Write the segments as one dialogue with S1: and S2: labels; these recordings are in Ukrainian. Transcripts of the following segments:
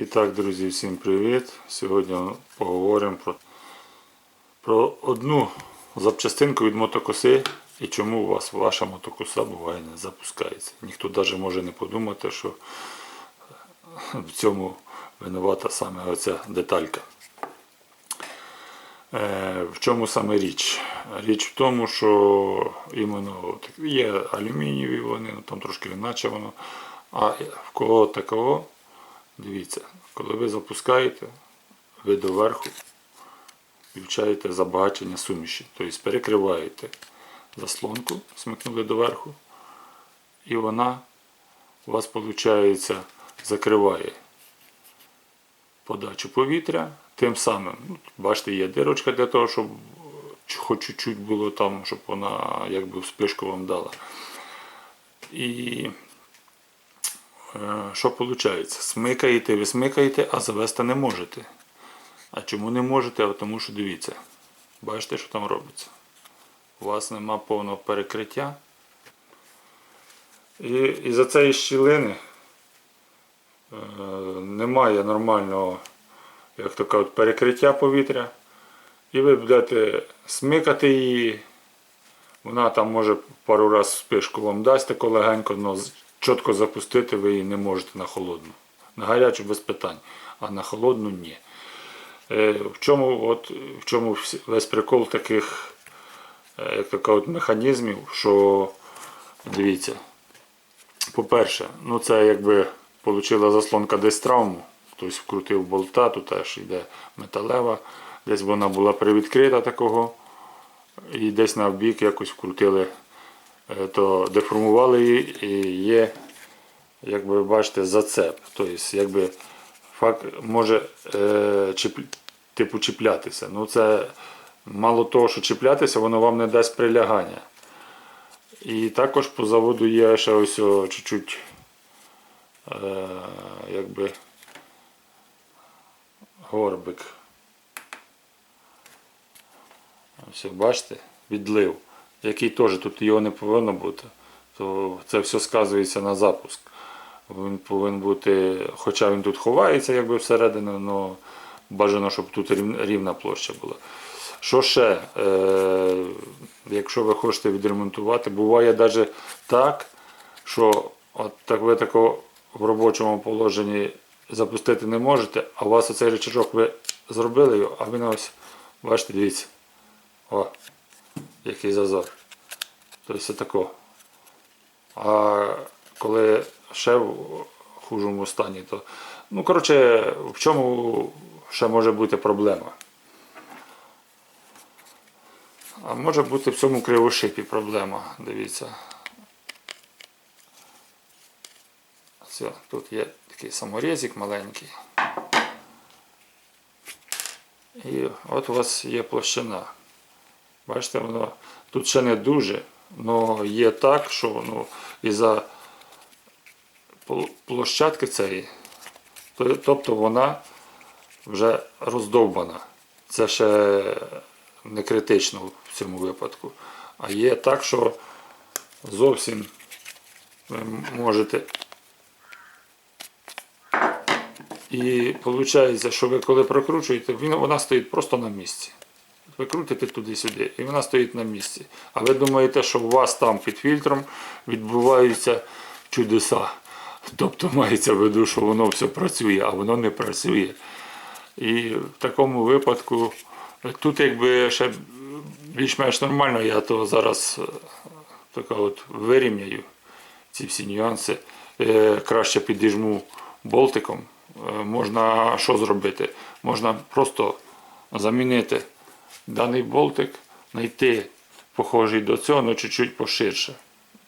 S1: І так, друзі, всім привіт! Сьогодні поговоримо про, про одну запчастинку від мотокоси і чому у вас ваша мотокоса буває не запускається. Ніхто навіть може не подумати, що в цьому винувата саме оця деталька. Е, В чому саме річ? Річ в тому, що іменно є алюмінієві вони, ну, там трошки іначе воно. А в кого такого, дивіться, коли ви запускаєте, ви доверху включаєте забагачення суміші. Тобто перекриваєте заслонку, смикнули доверху, і вона у вас, виходить, закриває подачу повітря. Тим самим, ну, бачите, є дирочка для того, щоб хоч чуть-чуть було там, щоб вона якби вспишку вам дала. І що виходить? Смикаєте, ви смикаєте, а завести не можете. А чому не можете? А тому що дивіться, бачите, що там робиться. У вас нема повного перекриття. І, і за цієї щілини е, немає нормального як то кажуть, перекриття повітря. І ви будете смикати її. Вона там може пару разів спишку вам дасть тако легенько, але чітко запустити ви її не можете на холодну. На гарячу без питань, а на холодну ні. Е, В чому, от, в чому весь прикол таких е, як то кажуть, механізмів, що дивіться. По-перше, ну це якби отримала заслонка десь травму. Хтось вкрутив болта, тут теж йде металева. Десь вона була привідкрита такого. І десь на бік якось вкрутили, то деформували її і є, як ви бачите, зацеп. Тобто, якби факт може е, чіп, типу чіплятися. Ну це мало того, що чіплятися, воно вам не дасть прилягання. І також по заводу є ще ось чуть-чуть е, горбик. Ось бачите, відлив, який теж тут його не повинно бути. То це все сказується на запуск. Він повинен бути, хоча він тут ховається якби всередину, але бажано, щоб тут рівна площа була. Що ще, е, якщо ви хочете відремонтувати, буває навіть так, що от так ви тако в робочому положенні запустити не можете, а у вас оцей рычажок ви зробили його, а він ось, бачите, дивіться. О, який зазор. Тобто це тако. А коли ще в хужому стані, то. Ну, коротше, в чому ще може бути проблема? А може бути в цьому кривошипі проблема, дивіться. Все, тут є такий саморізик маленький. І от у вас є площина. Бачите, воно тут ще не дуже, але є так, що ну, із-за площадки цієї, тобто вона вже роздовбана. Це ще не критично в цьому випадку. А є так, що зовсім ви можете. І виходить, що ви коли прокручуєте, вона стоїть просто на місці. Ви крутите туди-сюди, і вона стоїть на місці. А ви думаєте, що у вас там під фільтром відбуваються чудеса. Тобто мається в виду, що воно все працює, а воно не працює. І в такому випадку тут якби ще більш-менш нормально, я то зараз е, така от вирівняю ці всі нюанси. Е, Краще підіжму болтиком. Е, Можна що зробити? Можна просто замінити даний болтик, знайти похожий до цього, але чуть-чуть поширше,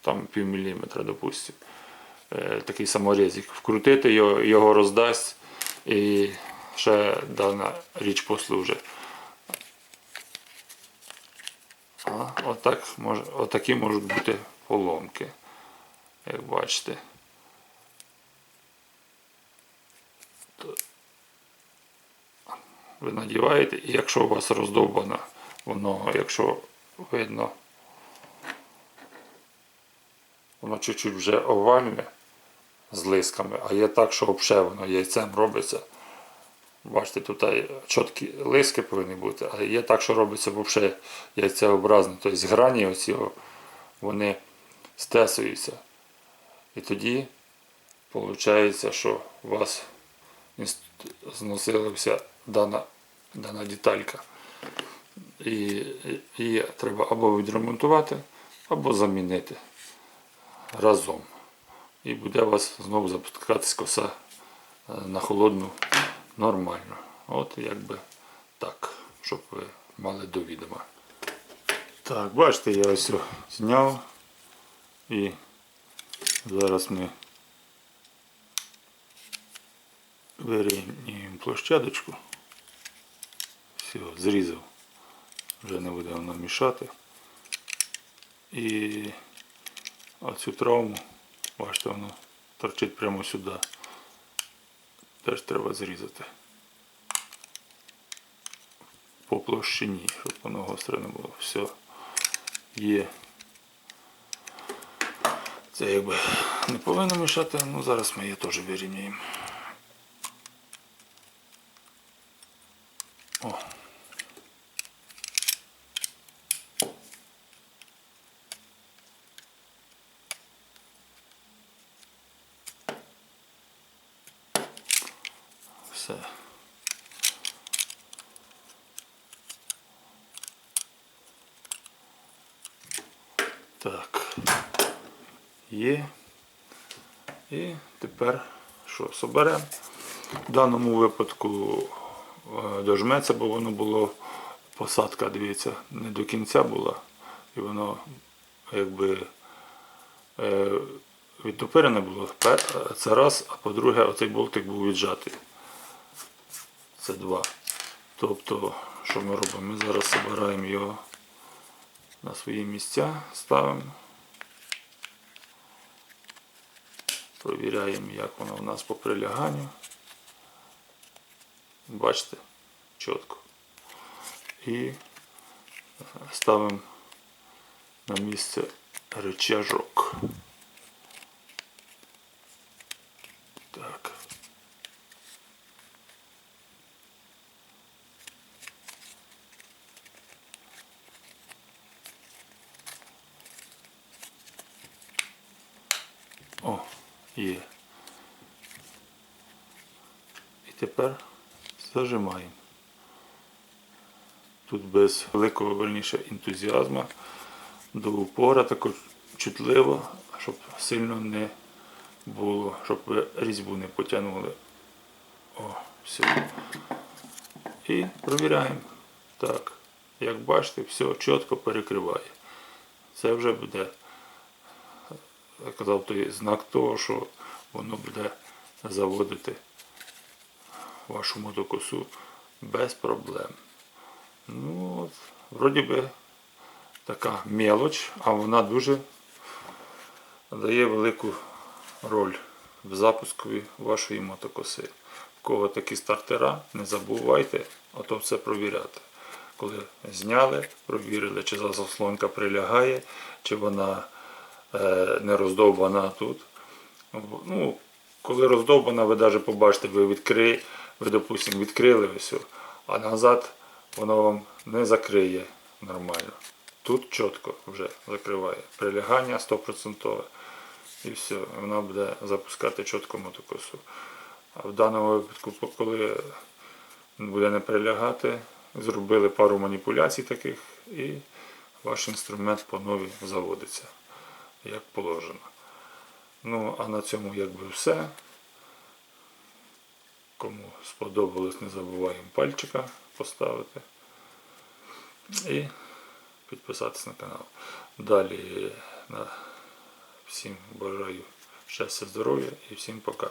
S1: там пів міліметра, допустимо. Е, Такий саморізик. Вкрутити його, його роздасть і ще дана річ послужить. Отак, отакі можуть бути поломки, як бачите. Ви надіваєте, і якщо у вас роздовбано, воно, якщо видно, воно чуть-чуть вже овальне, з лисками, а є так, що взагалі воно яйцем робиться. Бачите, тут чіткі лиски повинні бути, а є так, що робиться взагалі яйцеобразно. Тобто грані оці, вони стесуються. І тоді виходить, що у вас зносилася дана, дана деталька. І, її треба або відремонтувати, або замінити разом. І буде у вас знову запускатись коса е, на холодну нормально. От якби так, щоб ви мали до відома. Так, бачите, я ось зняв і зараз ми вирівнюємо площадочку. Все, зрізав. Вже не буде воно мішати. І оцю травму, бачите, воно торчить прямо сюди. Теж треба зрізати. По площині, щоб воно гостре не було. Все є. Це якби не повинно мішати, ну зараз ми її теж вирівняємо. Все. Так. Є. І тепер що, соберемо. В даному випадку е, дожметься, бо воно було посадка, дивіться, не до кінця була. І воно якби е, відтопирене було. Це раз, а по-друге, оцей болтик був віджатий. Це два. Тобто, що ми робимо? Ми зараз збираємо його на свої місця, ставимо. Провіряємо, як воно у нас по приляганню. Бачите, чітко. І ставимо на місце рычажок. Так. О, є. І тепер зажимаємо. Тут без великого верніше ентузіазму до упора, тако чутливо, щоб сильно не було, щоб ви різьбу не потягнули. О, все. І провіряємо. Так, як бачите, все чітко перекриває. Це вже буде я казав той знак того, що воно буде заводити вашу мотокосу без проблем. Ну, от, вроді би така мелоч, а вона дуже дає велику роль в запуску вашої мотокоси. В кого такі стартера, не забувайте ото все провіряти. Коли зняли, провірили, чи заслонка прилягає, чи вона не роздовбана тут. Ну, коли роздовбана, ви навіть побачите, ви відкри, ви, допустимо, відкрили все, а назад воно вам не закриє нормально. Тут чітко вже закриває. Прилягання 100%. І все, вона буде запускати чітко мотокосу. А в даному випадку, коли буде не прилягати, зробили пару маніпуляцій таких і ваш інструмент по нові заводиться, як положено. Ну, а на цьому якби все. Кому сподобалось, не забуваємо пальчика поставити і підписатись на канал. Далі всім бажаю щастя, здоров'я і всім пока.